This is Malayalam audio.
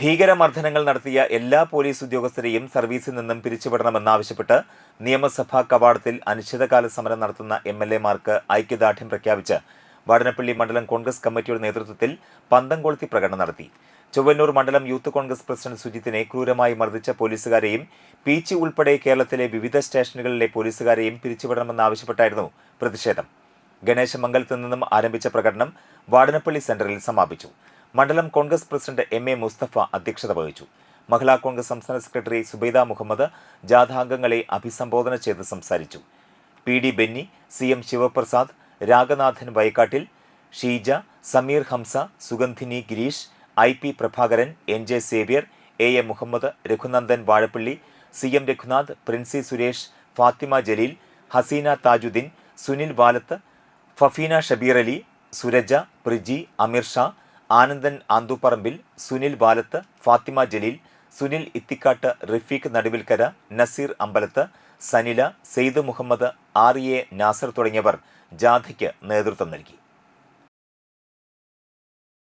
ഭീകരമർദ്ദനങ്ങൾ നടത്തിയ എല്ലാ പോലീസ് ഉദ്യോഗസ്ഥരെയും സർവീസിൽ നിന്നും പിരിച്ചുവിടണമെന്നാവശ്യപ്പെട്ട് നിയമസഭാ കവാടത്തിൽ അനിശ്ചിതകാല സമരം നടത്തുന്ന എം എൽ എമാർക്ക് ഐക്യദാർഢ്യം പ്രഖ്യാപിച്ച് വടനപ്പള്ളി മണ്ഡലം കോൺഗ്രസ് കമ്മിറ്റിയുടെ നേതൃത്വത്തിൽ പന്തം കൊളുത്തി പ്രകടനം നടത്തി. ചൊവ്വന്നൂർ മണ്ഡലം യൂത്ത് കോൺഗ്രസ് പ്രസിഡന്റ് സുജിത്തിനെ ക്രൂരമായി മർദ്ദിച്ച പോലീസുകാരെയും പീച്ചി ഉൾപ്പെടെ കേരളത്തിലെ വിവിധ സ്റ്റേഷനുകളിലെ പോലീസുകാരെയും പിരിച്ചുവിടണമെന്നാവശ്യപ്പെട്ടായിരുന്നു പ്രതിഷേധം. ഗണേശമംഗലത്ത് നിന്നും ആരംഭിച്ച പ്രകടനം വാടനപ്പള്ളി സെന്ററിൽ സമാപിച്ചു. മണ്ഡലം Congress president M A Musthafa അധ്യക്ഷത വഹിച്ചു. മഹിളാ കോൺഗ്രസ് സംസ്ഥാന സെക്രട്ടറി സുബൈദ മുഹമ്മദ് ജാഥാംഗങ്ങളെ അഭിസംബോധന ചെയ്ത് സംസാരിച്ചു. P D Benny C M Sivaprasad Raghanathan Vayakkattil Sheeja Sameer Hamza Sugandhini Girish I P Prabhakaran N J Xavier A A Muhammad Raghunandan Vazhappally C M Raghunath Princy Suresh Fathima Jaleel Haseena Thajudheen Sunil Valath Fafeena Shabeer Ali Suraja Priji Ameer Shah Anandan Anthuparambil Sunil Balath Fathima Jaleel Sunil Ithikkat Rafeeq Naduvilkara Naseer Ambalath Sanila Sayed Muhammad R A Nasar തുടങ്ങിയവർ ജാഥയ്ക്ക് നേതൃത്വം നൽകി.